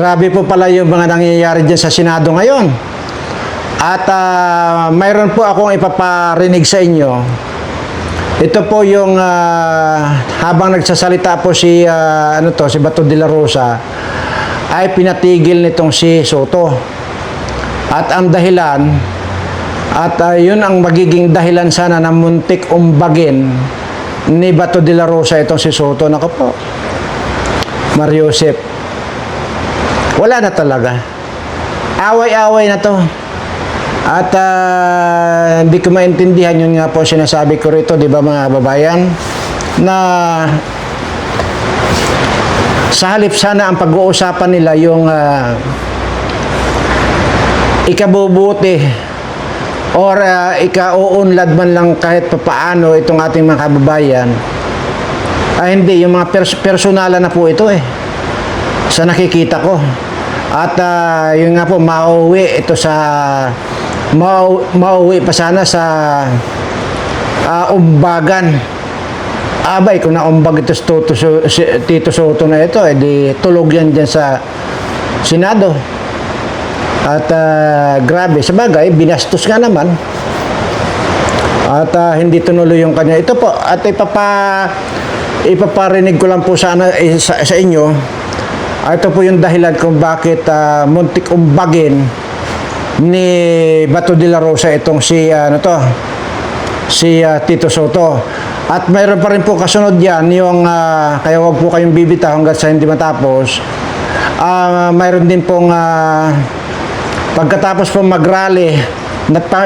Grabe po pala yung mga nangyayari dyan sa Senado ngayon. At ah, mayroon po akong ipaparinig sa inyo. Ito po yung ah, habang nagsasalita po si ah, ano to si Bato de la Rosa ay pinatigil nitong si Soto. At ang dahilan at ah, yun ang magiging dahilan sana ng muntik umbagin ni Bato de la Rosa itong si Soto. Nako po. Mario Josep. Wala na talaga. Away-away na to. At ah, hindi ko maintindihan yun nga po sinasabi ko rito, di ba mga babayan, na sa halip sana ang pag-uusapan nila yung ah, ikabubuti or uh, ikauunlad man lang kahit papaano itong ating mga kababayan ay hindi, yung mga pers- personalan na po ito eh sa nakikita ko. At ah, yun nga po, mauwi ito sa mau, mauwi pa sana sa ah, umbagan. Abay, kung naumbag ito si Toto, Su- si Tito Soto na ito, eh, di tulog yan dyan sa Senado. At ah, grabe, sa bagay, binastos nga naman. At ah, hindi tunuloy yung kanya. Ito po, at ipapa, ipaparinig ko lang po sana eh, sa, sa inyo. Ah, ito po yung dahilan kung bakit ah, muntik umbagin ni Bato de la Rosa itong si ano to si ah, Tito Soto. At mayroon pa rin po kasunod yan yung ah, kaya wag po kayong bibitaw hanggat sa hindi matapos. Ah, mayroon din pong ah, pagkatapos po mag-rally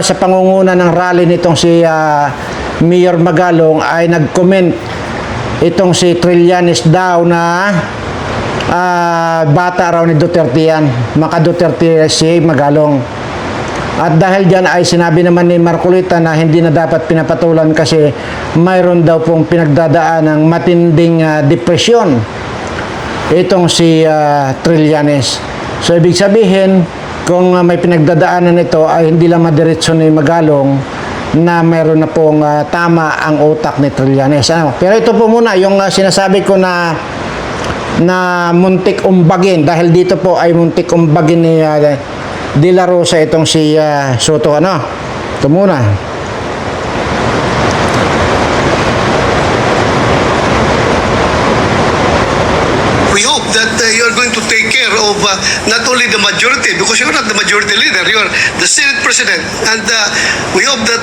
sa pangunguna ng rally nitong si ah, Mayor Magalong ay nag-comment itong si Trillanes daw na ah, bata raw ni Duterte yan. Maka Duterte si Magalong. At dahil dyan ay sinabi naman ni Marcolita na hindi na dapat pinapatulan kasi mayroon daw pong pinagdadaan ng matinding ah, depresyon itong si ah, Trillanes. So ibig sabihin, kung ah, may pinagdadaanan ito ay hindi lang madiretso ni Magalong na mayroon na pong ah, tama ang utak ni Trillanes. Ano? Pero ito po muna, yung ah, sinasabi ko na na muntik umbagin dahil dito po ay muntik umbagin ni ah, De La Rosa itong si ah, Soto ano. Ito muna. We hope that uh, you are going to take care of uh, not only the majority, because you're not the majority leader, you're the Senate President. And uh, we hope that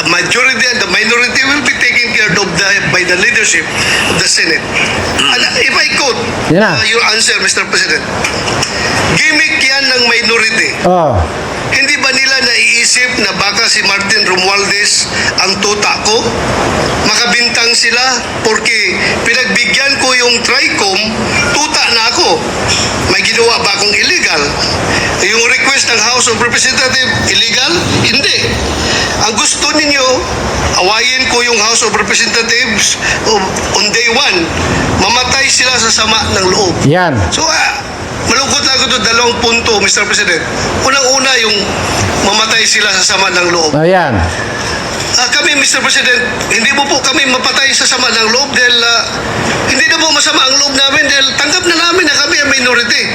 the majority and the minority will be taken care of the, by the leadership of the Senate. And uh, if I quote na. uh, your answer, Mr. President, gimmick yan ng minority. Oh. Hindi ba nila naiisip na baka si Martin Romualdez ang tuta ko? Makabintang sila porque pinagbigyan ko yung TRICOM, tuta na ako. May ginawa ba akong illegal? Yung request ng House of Representatives, illegal? Hindi. Ang gusto ninyo, awayin ko yung House of Representatives on day one. Mamatay sila sa sama ng loob. Yan. So, ah, malungkot lang ako doon, dalawang punto, Mr. President. Unang-una, yung mamatay sila sa sama ng loob. Ayan. Mr. President, hindi mo po kami mapatay sa sama ng loob dahil ah, hindi na po masama ang loob namin dahil tanggap na namin na kami ang minority.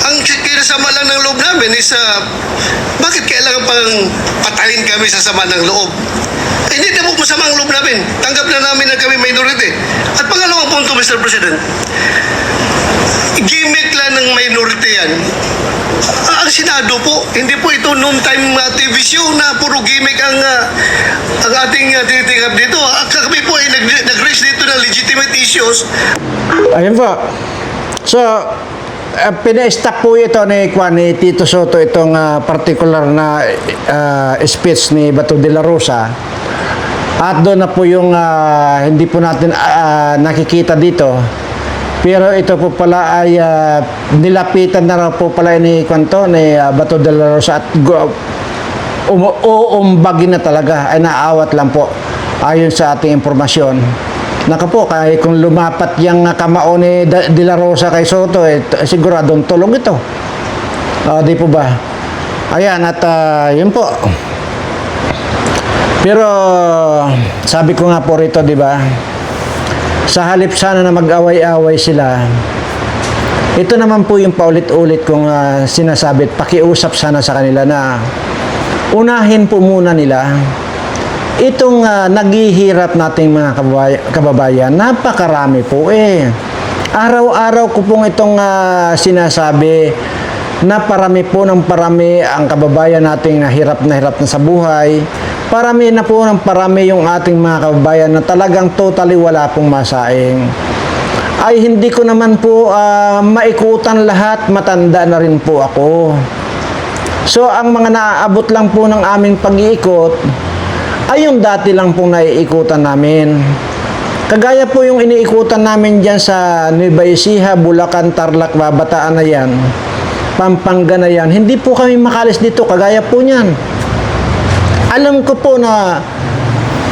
Ang kinasama lang ng loob namin is ah, bakit kailangan pang patayin kami sa sama ng loob? Eh, hindi na po masama ang loob namin. Tanggap na namin na kami minority. At pangalawang punto, Mr. President, gimmick lang ng minority yan. Ah, ang Senado po, hindi po ito noon time uh, TV show na puro gimmick ang uh, ang ating uh, tinitingnan dito. Ah, kami po ay nag, nag-raise dito ng legitimate issues. Ayun po. So, uh, pina-stop po ito ni, Kwan, ni Tito Soto itong ah, particular na ah, speech ni Bato de la Rosa. At doon na po yung ah, hindi po natin ah, nakikita dito. Pero ito po pala ay ah, nilapitan na raw po pala ni Kwanto ni ah, Bato de la Rosa at um, uumbagin na talaga ay naawat lang po ayon sa ating impormasyon. Naka po, kahit kung lumapat yung kamao ni De La Rosa kay Soto, eh, siguradong tulog ito. Ah, di po ba? Ayan, at ah, yun po. Pero, sabi ko nga po rito, di ba? Sa halip sana na mag-away-away sila, Ito naman po yung paulit-ulit kong ah, sinasabi pakiusap sana sa kanila na unahin po muna nila itong ah, naghihirap nating mga kababay- kababayan, napakarami po eh. Araw-araw ko pong itong ah, sinasabi na parami po ng parami ang kababayan nating na hirap na hirap na sa buhay. Parami na po ng parami yung ating mga kababayan na talagang totally wala pong masaing ay hindi ko naman po ah, maikutan lahat, matanda na rin po ako. So, ang mga naaabot lang po ng aming pag-iikot, ay yung dati lang pong naiikutan namin. Kagaya po yung iniikutan namin dyan sa Nueva Ecija, Bulacan, Tarlac, Babataan na yan, Pampanga na yan, hindi po kami makalis dito, kagaya po niyan. Alam ko po na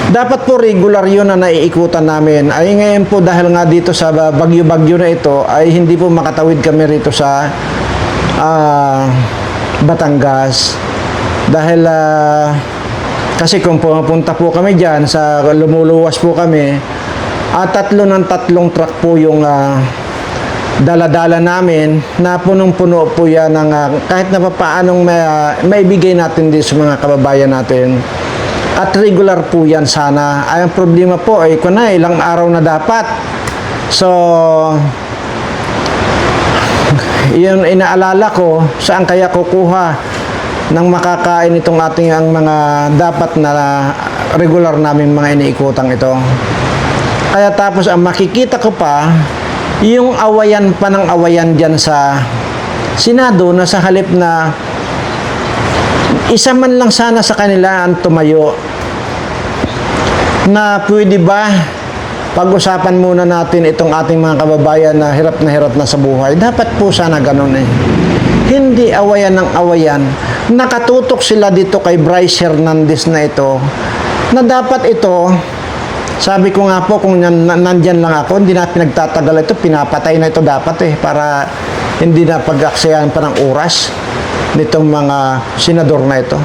dapat po regular yun na naiikutan namin. Ay ngayon po dahil nga dito sa bagyo-bagyo na ito ay hindi po makatawid kami rito sa ah, Batangas. Dahil ah, kasi kung pumunta po kami dyan, sa lumuluwas po kami, at tatlo ng tatlong truck po yung ah, daladala namin na punong-puno po yan ng ah, kahit na paanong may, ah, maibigay natin din sa mga kababayan natin. At regular po yan sana. Ay, ang problema po ay kung na ilang araw na dapat. So, yun inaalala ko saan kaya kukuha ng makakain itong ating ang mga dapat na regular namin mga iniikutang ito. Kaya tapos ang makikita ko pa, yung awayan pa ng awayan dyan sa Senado na sa halip na isa man lang sana sa kanila ang tumayo na pwede ba pag-usapan muna natin itong ating mga kababayan na hirap na hirap na sa buhay. Dapat po sana ganun eh. Hindi awayan ng awayan. Nakatutok sila dito kay Bryce Hernandez na ito na dapat ito sabi ko nga po kung nan, nan- nandyan lang ako, hindi na pinagtatagal ito, pinapatay na ito dapat eh para hindi na pag-aksayan pa ng oras nitong mga senador na ito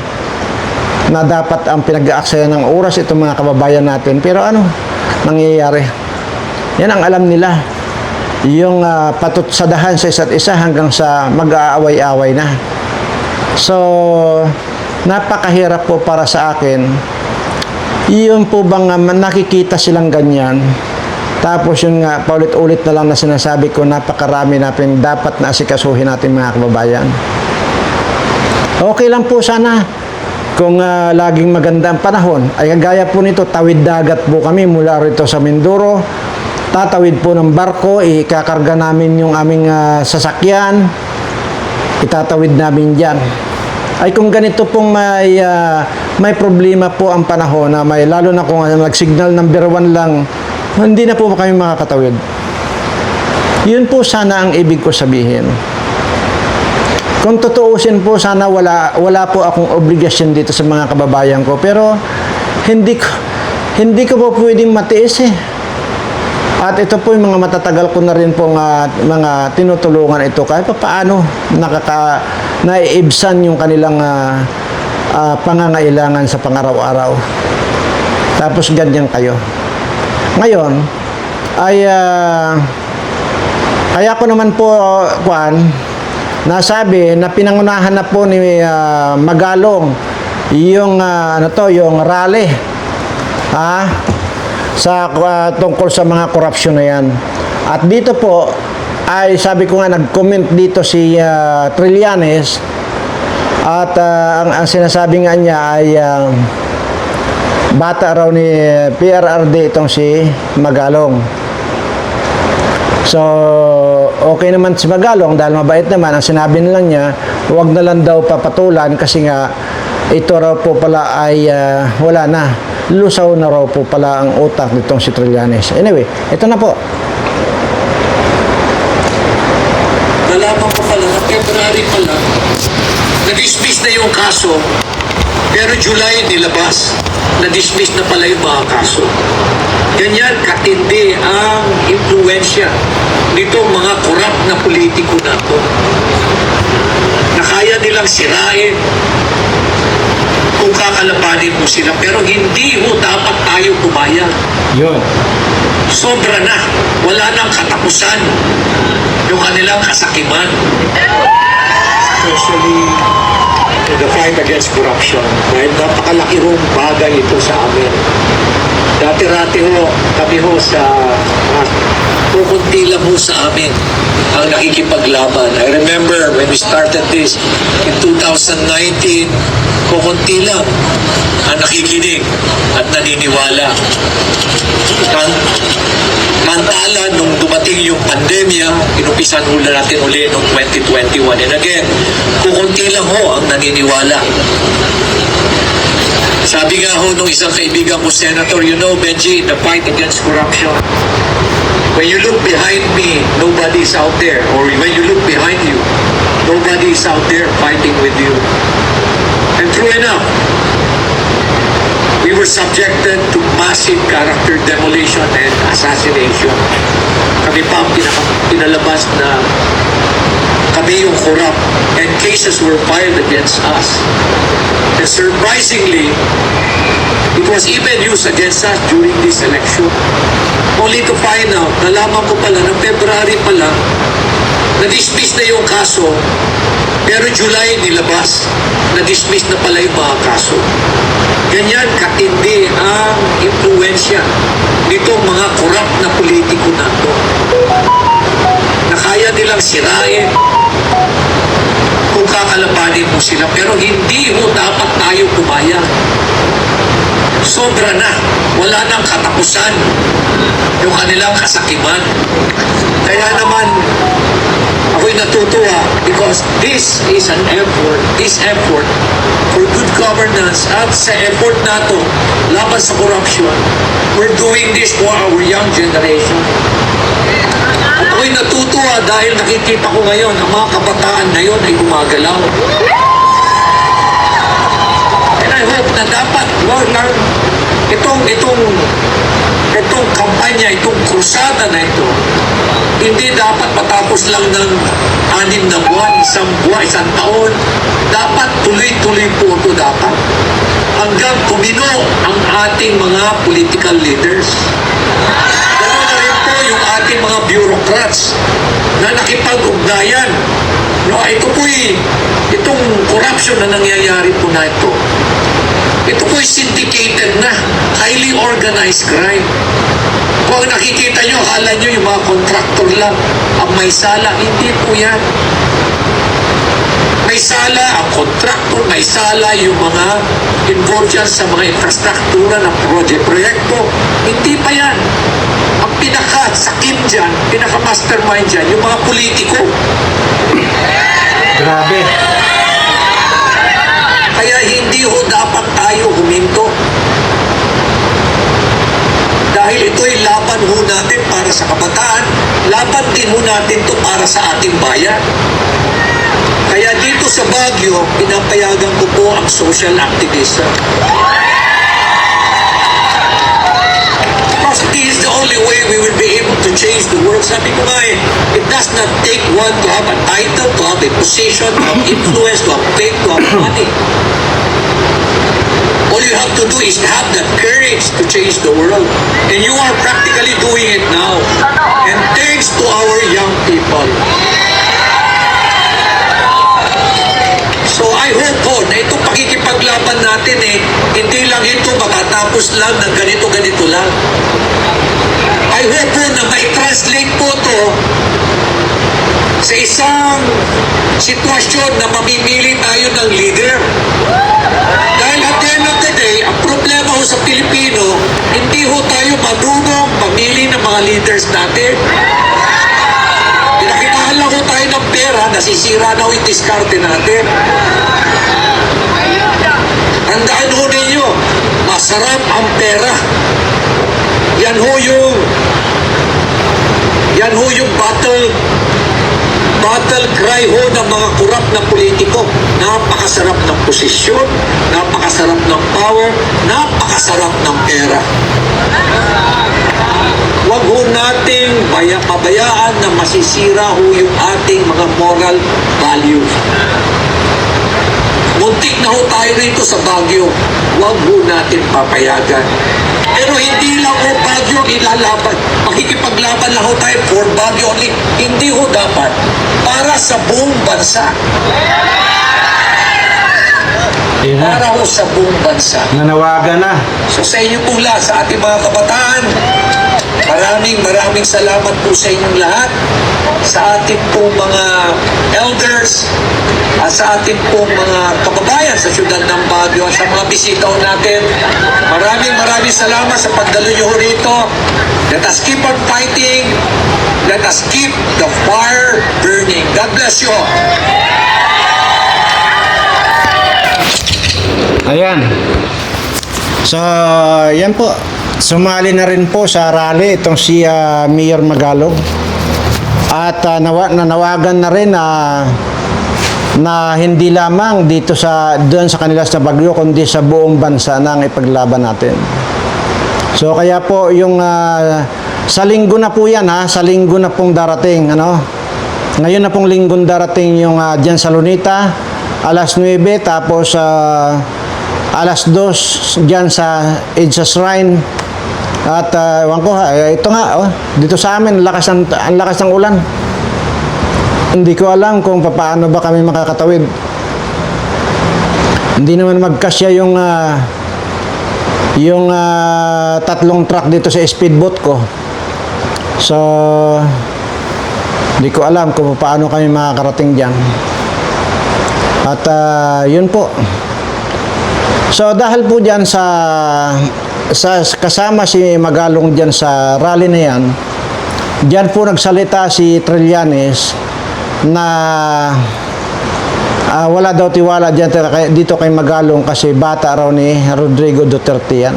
na dapat ang pinag-aaksaya ng oras itong mga kababayan natin. Pero ano, nangyayari? Yan ang alam nila. Yung uh, patutsadahan sa isa't isa hanggang sa mag-aaway-away na. So, napakahirap po para sa akin. Yun po bang uh, nakikita silang ganyan? Tapos yun nga, paulit-ulit na lang na sinasabi ko, napakarami natin dapat na asikasuhin natin mga kababayan. Okay lang po sana kung ah, laging maganda ang panahon. Ay kagaya po nito, tawid dagat po kami mula rito sa Mindoro. Tatawid po ng barko, ikakarga namin yung aming ah, sasakyan. Itatawid namin dyan. Ay kung ganito pong may, ah, may problema po ang panahon na may lalo na kung ah, nag-signal number one lang, hindi na po kami makakatawid. Yun po sana ang ibig ko sabihin. Kung tutuusin po, sana wala, wala po akong obligasyon dito sa mga kababayan ko. Pero hindi ko, hindi ko po pwedeng matiis eh. At ito po yung mga matatagal ko na rin po nga, mga tinutulungan ito. Kahit pa paano nakaka, naiibsan yung kanilang ah, ah, pangangailangan sa pangaraw-araw. Tapos ganyan kayo. Ngayon, ay ah, kaya ko naman po, Juan, nasabi na pinangunahan na po ni ah, Magalong yung ah, ano to, yung rally. Ha? Sa ah, tungkol sa mga korupsyon na yan. At dito po ay sabi ko nga nag-comment dito si ah, Trillanes at ah, ang, ang sinasabi nga niya ay ah, bata raw ni PRRD itong si Magalong. So, okay naman si Magalong dahil mabait naman. Ang sinabi na lang niya, huwag na lang daw papatulan kasi nga ito raw po pala ay ah, wala na. Lusaw na raw po pala ang utak nitong si Trillanes. Anyway, ito na po. nalaman ko pala na February pa lang, na-dismiss na yung kaso, pero July nilabas, na-dismiss na pala yung mga kaso. Ganyan katindi ang impluensya nitong mga korap na politiko na to. Na kaya nilang sirain kung kakalabanin mo sila, pero hindi mo dapat tayo pumayag. Yun. Sobra na. Wala nang katapusan yung kanilang kasakiman. Especially in the fight against corruption. Dahil napakalaki hong bagay ito sa amin. Dati-rati ho, kami ho sa uh, kukunti lang ho sa amin ang nakikipaglaban. I remember when we started this in 2019, kukunti lang ang nakikinig at naniniwala. Kan- Mantala, nung dumating yung pandemya, inupisan hula natin uli noong 2021. And again, kukunti lang ho ang naniniwala. Sabi nga ho nung isang kaibigan ko, Senator, you know, Benji, the fight against corruption, when you look behind me, nobody is out there. Or when you look behind you, nobody is out there fighting with you. And true enough, we were subjected to massive character demolition and assassination. Kami pa ang pinalabas na kami yung corrupt cases were filed against us. And surprisingly, it was even used against us during this election. Only to find out, nalaman ko pala ng February pa lang, na-dismiss na yung kaso, pero July nilabas, na-dismiss na pala yung mga kaso. Ganyan katindi ang impluensya nitong mga korap na politiko na to. Na kaya nilang sirain kung kakalabanin mo sila. Pero hindi mo dapat tayo kumaya. Sobra na. Wala nang katapusan yung kanilang kasakiman. Kaya naman, ako'y natutuwa because this is an effort, this effort for good governance at sa effort nato laban sa corruption, we're doing this for our young generation. Natutuwa dahil nakikita ko ngayon ang mga kabataan ngayon ay gumagalaw. And I hope na dapat wag lang itong itong itong kampanya, itong krusada na ito, hindi dapat matapos lang ng anim na buwan, isang buwan, isang taon. Dapat tuloy-tuloy po ito dapat. Hanggang tumino ang ating mga political leaders. Na po yung ating mga bureaucrats na nakipag-ugnayan. No, ito po'y, itong corruption na nangyayari po na ito, ito po'y syndicated na, highly organized crime. Kung nakikita nyo, akala nyo yung mga contractor lang ang may sala, hindi po yan. May sala ang contractor, may sala yung mga involved sa mga infrastruktura ng project-proyekto. Hindi pa yan. Ang pinaka-sakim dyan, pinaka-mastermind dyan, yung mga politiko. Grabe. Kaya hindi ho dapat tayo huminto. Dahil ito'y laban ho natin para sa kabataan, laban din ho natin to para sa ating bayan. Kaya dito sa Baguio, pinapayagan ko po ang social activism. The only way we will be able to change the world. Sabi ko nga eh, it does not take one to have a title, to have a position, to have influence, to have fame, to have money. All you have to do is have that courage to change the world. And you are practically doing it now. And thanks to our young people. So I hope po na itong pakikipaglaban natin eh, hindi lang ito makatapos lang ng ganito-ganito lang. I hope po na mai-translate po to sa isang sitwasyon na mamimili tayo ng leader. Dahil at the end of the day, ang problema ho sa Pilipino, hindi ho tayo marunong mamili ng mga leaders natin. Pinakitaan lang ho tayo ng pera, nasisira na ho yung diskarte natin. Tandaan ho ninyo, masarap ang pera. Yan ho yung yan ho yung battle battle cry ho ng mga kurap na politiko. Napakasarap ng posisyon, napakasarap ng power, napakasarap ng pera. Huwag ho nating baya, pabayaan na masisira ho yung ating mga moral values. Muntik na ho tayo rito sa Baguio. Huwag ho natin papayagan. Pero hindi lang ho Baguio ang ilalaban. Makikipaglaban lang ho tayo for Baguio only. Hindi ho dapat. Para sa buong bansa. Para ho sa buong bansa. Nanawagan na. So sa inyo lahat, sa ating mga kabataan, maraming maraming salamat po sa inyong lahat, sa ating pong mga elders, at sa ating pong mga kababayan sa siyudad ng Baguio, sa mga bisita natin. Maraming maraming salamat sa pagdalo nyo rito. Let us keep on fighting. Let us keep the fire burning. God bless you all. Ayan. So, yan po. Sumali na rin po sa rally itong si ah, Mayor Magalog. At ah, nawa, nanawagan na rin na na hindi lamang dito sa doon sa kanila sa Bagyo kundi sa buong bansa na ang ipaglaban natin. So kaya po yung ah, sa linggo na po yan ha, sa linggo na pong darating ano. Ngayon na pong linggo darating yung uh, diyan sa Lunita alas 9 tapos ah, alas 2 diyan sa Edsa Shrine at uh, ewan ko ha, eh, ito nga oh, dito sa amin ang lakas ng ang lakas ng ulan. Hindi ko alam kung paano ba kami makakatawid. Hindi naman magkasya yung ah, yung ah, tatlong truck dito sa speedboat ko. So, hindi ko alam kung paano kami makakarating dyan. At ah, yun po. So, dahil po dyan sa, sa kasama si Magalong dyan sa rally na yan, dyan po nagsalita si Trillanes na Ah, wala daw tiwala dyan dito kay Magalong kasi bata raw ni Rodrigo Duterte yan.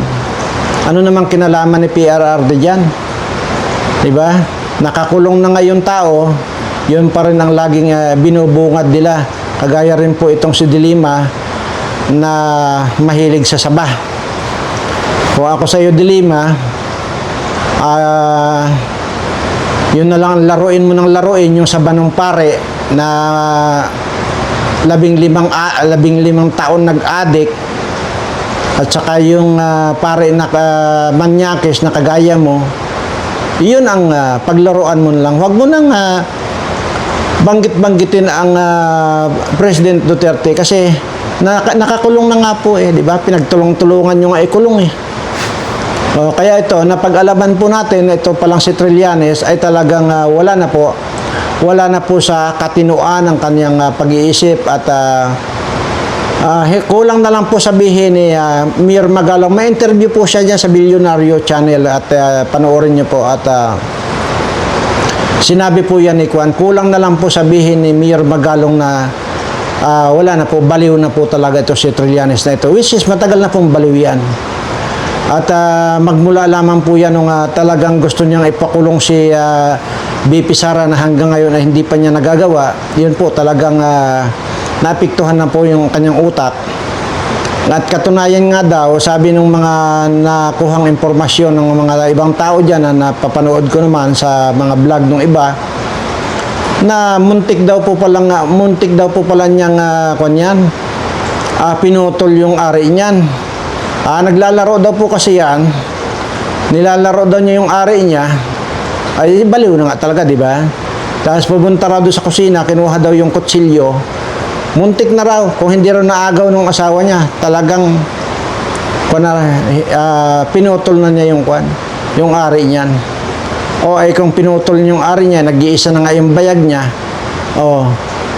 Ano namang kinalaman ni PRRD dyan? Diba? Nakakulong na ngayon tao, yun pa rin ang laging ah, binubungad nila. Kagaya rin po itong si Dilima na mahilig sa saba. Kung ako sa iyo, Dilima, ah, yun na lang, laruin mo ng laruin yung saba ng pare na labing limang, a- labing limang taon nag-addict. At saka yung ah, pare na uh, manyakis na kagaya mo yun ang ah, paglaruan mo na lang. Huwag mo nang ah, banggit-banggitin ang ah, President Duterte kasi naka- nakakulong na nga po eh di ba? Pinagtulong-tulungan nyo nga ikulong eh o, kaya ito, napag-alaman po natin, ito palang si Trillanes ay talagang ah, wala na po. Wala na po sa katinuan ng kanyang ah, pag-iisip at ah, he- kulang na lang po sabihin ni uh, Mir Magalong. May interview po siya dyan sa Billionario Channel at ah, panoorin niyo po at ah, sinabi po yan ni Kwan, kulang na lang po sabihin ni Mir Magalong na ah, wala na po, baliw na po talaga ito si Trillanes na ito, which is matagal na pong baliw yan. At ah, magmula lamang po yan nung ah, talagang gusto niyang ipakulong si ah, BP Sara na hanggang ngayon ay hindi pa niya nagagawa. Yun po talagang uh, napiktuhan na po yung kanyang utak. At katunayan nga daw, sabi ng mga nakuhang impormasyon ng mga ibang tao dyan na napapanood ko naman sa mga vlog ng iba, na muntik daw po pala nga, muntik daw po pala niyang uh, kanyan, ah, pinutol yung ari niyan. Ah, naglalaro daw po kasi yan. Nilalaro daw niya yung ari niya. Ay, baliw na nga talaga, di ba? Tapos pupunta raw doon sa kusina, kinuha daw yung kutsilyo. Muntik na raw, kung hindi raw naagaw ng asawa niya. Talagang, kung na, ah, pinutol na niya yung kwan, yung ari niyan. O ay kung pinutol yung ari niya, nag-iisa na nga yung bayag niya. O,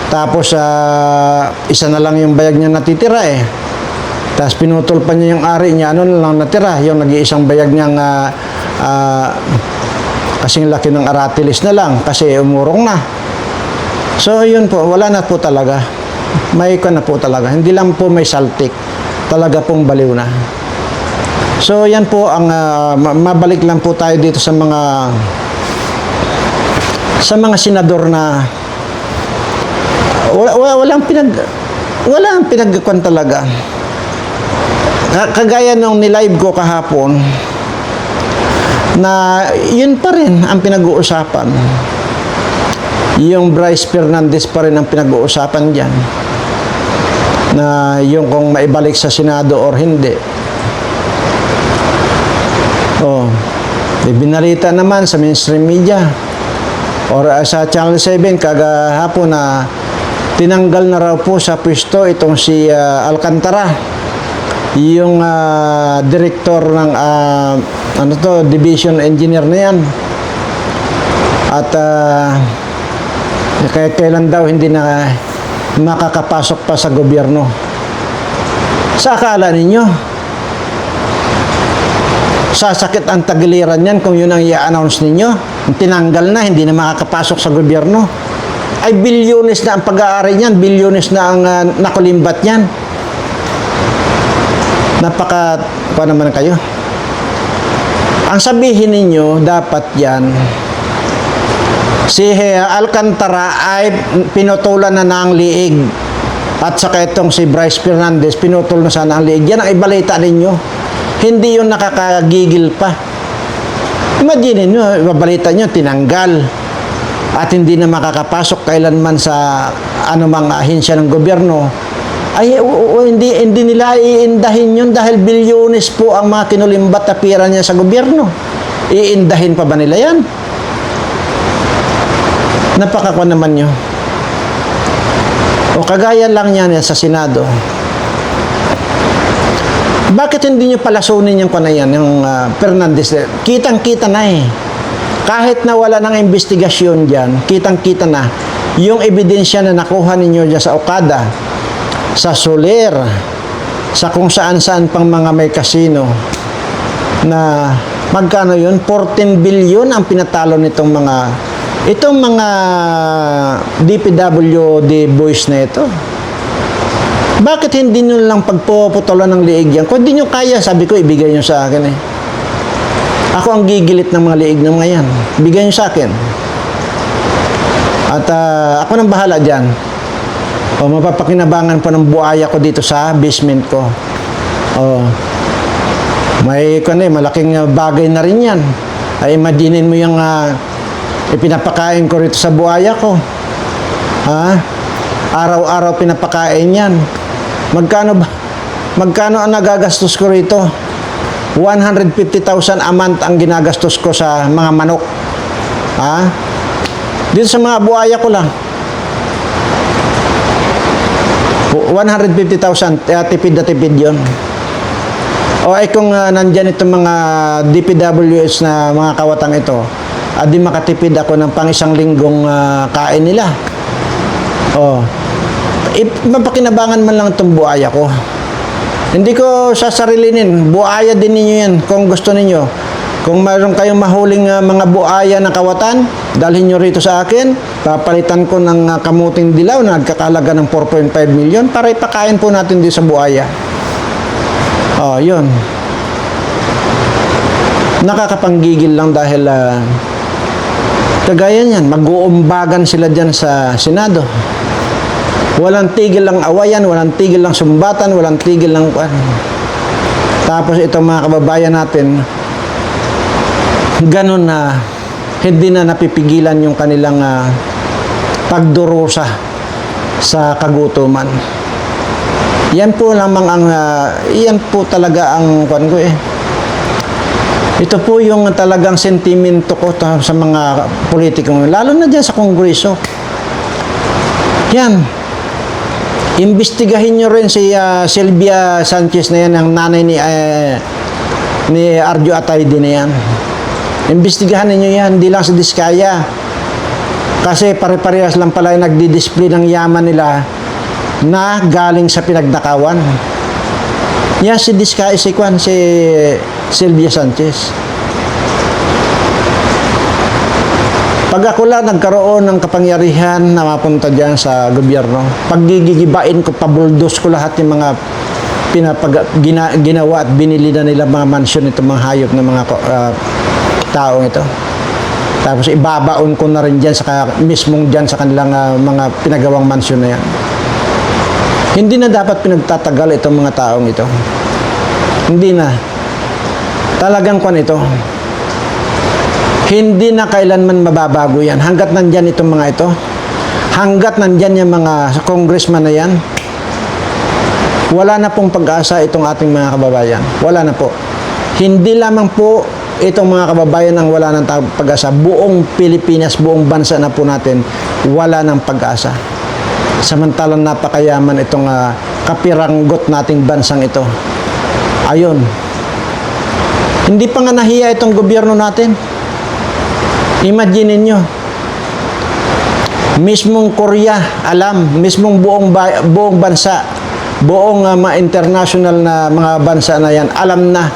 tapos ah, isa na lang yung bayag niya natitira eh. Tapos pinutol pa niya yung ari niya, ano lang natira, yung nag-iisang bayag niyang ah, ah, kasing laki ng aratilis na lang kasi umurong na. So yun po, wala na po talaga. May ka na po talaga. Hindi lang po may saltik. Talaga pong baliw na. So yan po ang ma- mabalik lang po tayo dito sa mga sa mga senador na wala, wala walang pinag wala ang pinagkuan talaga. Ka- Kagaya nung nilive ko kahapon na yun pa rin ang pinag-uusapan. Yung Bryce Fernandez pa rin ang pinag-uusapan dyan. na yung kung maibalik sa Senado or hindi. Oh, ibinalita naman sa mainstream media or uh, sa Channel 7 kagahapon na tinanggal na raw po sa pwesto itong si uh, Alcantara yung uh, director ng uh, ano to division engineer na yan at uh, kaya kailan daw hindi na makakapasok pa sa gobyerno sa akala ninyo sasakit ang tagiliran yan kung yun ang i-announce ninyo. Tinanggal na, hindi na makakapasok sa gobyerno. Ay, bilyones na ang pag-aari niyan, bilyones na ang uh, nakulimbat niyan. Napaka, pa naman kayo. Ang sabihin ninyo, dapat yan, si Alcantara ay pinutulan na ng liig. At saka itong si Bryce Fernandez, pinutol na sana ang liig. Yan ang ibalita ninyo hindi yun nakakagigil pa. Imagine nyo, babalita nyo, tinanggal. At hindi na makakapasok kailanman sa anumang ahensya ng gobyerno. Ay, o, o, hindi, hindi nila iindahin yun dahil bilyones po ang mga kinulimbat na pira niya sa gobyerno. Iindahin pa ba nila yan? Napakakwa naman nyo. O kagaya lang yan sa Senado. Bakit hindi nyo palasunin yung kanayan, yung uh, Fernandez? Kitang-kita na eh. Kahit na wala ng investigasyon dyan, kitang-kita na yung ebidensya na nakuha ninyo dyan sa Okada, sa Soler, sa kung saan-saan pang mga may kasino, na magkano yun? 14 billion ang pinatalo nitong mga itong mga DPWD boys na ito. Bakit hindi nyo lang pagpuputulan ng liig yan? Kung hindi nyo kaya, sabi ko, ibigay nyo sa akin eh. Ako ang gigilit ng mga liig ng mga yan. Ibigay nyo sa akin. At ah, ako nang bahala dyan. O mapapakinabangan pa ng buaya ko dito sa basement ko. O, may eh, malaking ah, bagay na rin yan. Ay imaginin mo yung ah, ipinapakain ko rito sa buaya ko. Ha? Araw-araw pinapakain yan. Magkano ba? Magkano ang nagagastos ko rito? 150,000 a month ang ginagastos ko sa mga manok. Ha? Dito sa mga buhaya ko lang. 150,000 eh, tipid na tipid yun. O ay kung uh, nandyan itong mga DPWS na mga kawatang ito, adi makatipid ako ng pang isang linggong ah, kain nila. O, ip- mapakinabangan man lang itong buhaya ko. Hindi ko sasarilinin. Buhaya din ninyo yan kung gusto ninyo. Kung mayroon kayong mahuling ah, mga buhaya na kawatan, dalhin nyo rito sa akin. Papalitan ko ng ah, kamuting dilaw na nagkakalaga ng 4.5 million para ipakain po natin din sa buhaya. Oh, yun. Nakakapanggigil lang dahil ah, kagaya niyan, mag-uumbagan sila dyan sa Senado. Walang tigil lang awayan, walang tigil lang sumbatan, walang tigil lang kwan. Tapos itong mga kababayan natin, ganun na hindi na napipigilan yung kanilang ah, pagdurusa sa kagutuman. Yan po lamang ang ah, yan po talaga ang kwan ko eh. Ito po yung talagang sentimento ko ta- sa mga politiko, lalo na dyan sa kongreso. Yan. Imbestigahin nyo rin si ah, Sylvia Sanchez na yan, ang nanay ni, eh, ni Arjo Atayde na yan. Imbestigahan ninyo yan, hindi lang sa Diskaya. Kasi pare-parehas lang pala yung nagdi-display ng yaman nila na galing sa pinagnakawan. Yan si Diskaya, si Kwan, si Sylvia Sanchez. Pag ako lang nagkaroon ng kapangyarihan na mapunta dyan sa gobyerno, paggigigibain ko, pabuldos ko lahat yung mga pinapag, gina, ginawa at binili na nila mga mansyon itong mga hayop ng mga uh, taong ito. Tapos ibabaon ko na rin dyan sa mismong dyan sa kanilang ah, mga pinagawang mansyon na yan. Hindi na dapat pinagtatagal itong mga taong ito. Hindi na. Talagang kwan ito. Hindi na kailanman mababago yan. Hanggat nandyan itong mga ito, hanggat nandyan yung mga congressman na yan, wala na pong pag-asa itong ating mga kababayan. Wala na po. Hindi lamang po itong mga kababayan ang wala ng pag-asa. Buong Pilipinas, buong bansa na po natin, wala ng pag-asa. Samantalang napakayaman itong ah, kapiranggot nating bansang ito. Ayun. Hindi pa nga nahiya itong gobyerno natin. Imagine nyo, mismong Korea alam, mismong buong ba- buong bansa, buong uh, mga international na mga bansa na yan, alam na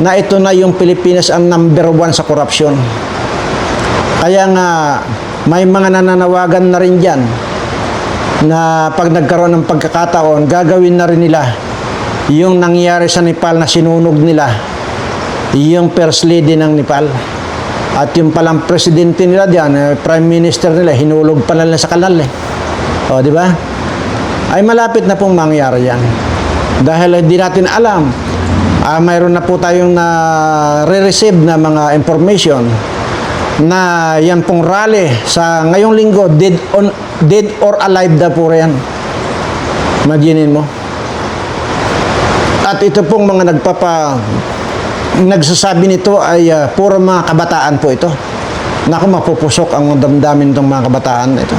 na ito na yung Pilipinas ang number one sa korupsyon. Kaya nga, may mga nananawagan na rin dyan na pag nagkaroon ng pagkakataon, gagawin na rin nila yung nangyari sa Nepal na sinunog nila, yung first lady ng Nepal. At yung palang presidente nila diyan, eh, prime minister nila, hinulog pa nila sa kanal eh. O, di ba? Ay malapit na pong mangyari yan. Dahil hindi natin alam, ah, mayroon na po tayong na re-receive na mga information na yan pong rally sa ngayong linggo, dead, on, dead or alive na po yan. Imaginin mo. At ito pong mga nagpapa nagsasabi nito ay ah, puro mga kabataan po ito. Naku, mapupusok ang damdamin ng mga kabataan ito.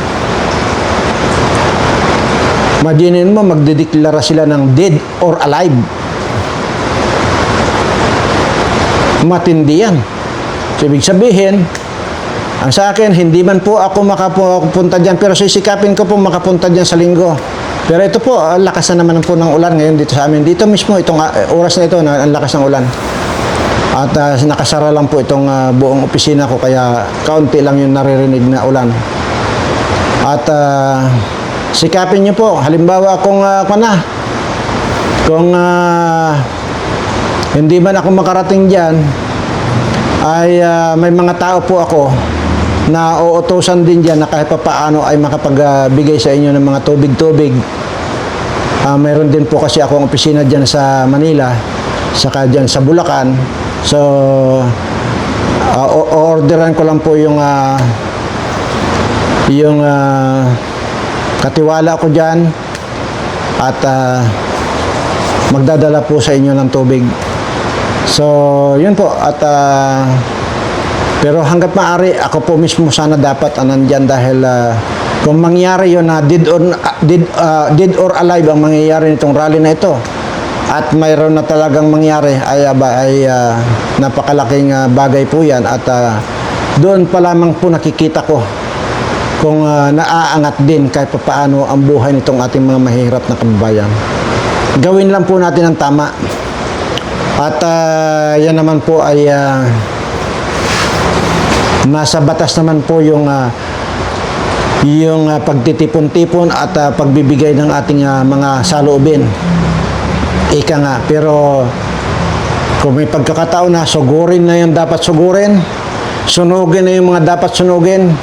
Imaginin mo, magdedeklara sila ng dead or alive. Matindi yan. So, ibig sabihin, ang sa akin, hindi man po ako makapunta dyan, pero sisikapin ko po makapunta dyan sa linggo. Pero ito po, ang lakas na naman po ng ulan ngayon dito sa amin. Dito mismo, itong ah, oras na ito, ang lakas ng ulan. At ah, nakasara lang po itong ah, buong opisina ko, kaya kaunti lang yung naririnig na ulan. At ah, sikapin nyo po, halimbawa kung uh, na, kung ah, hindi man ako makarating dyan, ay ah, may mga tao po ako na uutosan din dyan na kahit pa paano ay makapagbigay sa inyo ng mga tubig-tubig. Ah, mayroon din po kasi akong opisina dyan sa Manila, saka dyan sa Bulacan. So, ah, o- orderan ko lang po yung ah, yung ah, katiwala ko dyan at ah, magdadala po sa inyo ng tubig. So, yun po. At, ah, pero hanggat maaari, ako po mismo sana dapat uh, nandyan dahil ah, kung mangyari yun na dead or, ah, dead, ah, dead or alive ang mangyayari nitong rally na ito at mayroon na talagang mangyari ay, ay ah, napakalaking ah, bagay po yan at ah, doon pa lamang po nakikita ko kung ah, naaangat din kahit pa paano ang buhay nitong ating mga mahirap na kababayan. Gawin lang po natin ang tama. At ah, yan naman po ay ah, nasa batas naman po yung ah, yung ah, pagtitipon-tipon at ah, pagbibigay ng ating ah, mga saloobin. Ika nga, pero kung may pagkakataon na sugurin na yung dapat sugurin, sunugin na yung mga dapat sunugin,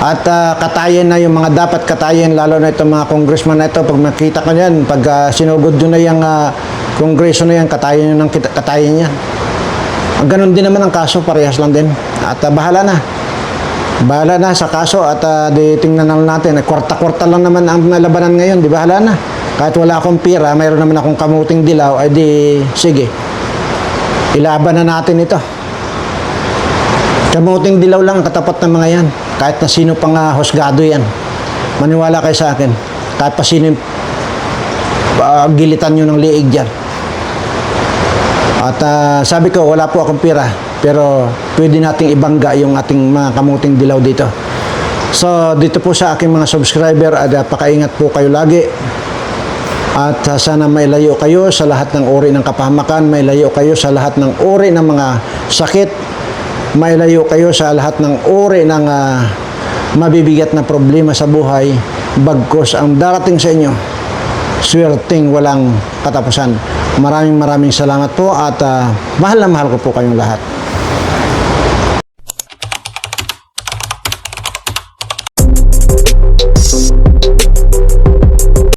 at ah, katayin na yung mga dapat katayin, lalo na itong mga congressman na ito, pag makita ko yan, pag ah, sinugod nyo na yung uh, kongreso na yan, katayin nyo ng kita- katayin yan. Ganon din naman ang kaso, parehas lang din. At ah, bahala na. Bahala na sa kaso at ah, di tingnan na natin. Kwarta-kwarta lang naman ang labanan ngayon, di bahala na. Kahit wala akong pira, mayroon naman akong kamuting dilaw, ay di, sige. Ilaban na natin ito. Kamuting dilaw lang ang katapat ng mga yan. Kahit na sino pang ah, husgado yan. Maniwala kayo sa akin. Kahit pa sino ah, gilitan nyo ng liig dyan. At ah, sabi ko, wala po akong pira. Pero pwede nating ibangga yung ating mga kamuting dilaw dito. So, dito po sa aking mga subscriber, at uh, pakaingat po kayo lagi. At ah, sana may layo kayo sa lahat ng uri ng kapahamakan, may layo kayo sa lahat ng uri ng mga sakit, may layo kayo sa lahat ng uri ng ah, mabibigat na problema sa buhay, bagkos ang darating sa inyo swerteng walang katapusan. Maraming maraming salamat po at ah, mahal na mahal ko po kayong lahat.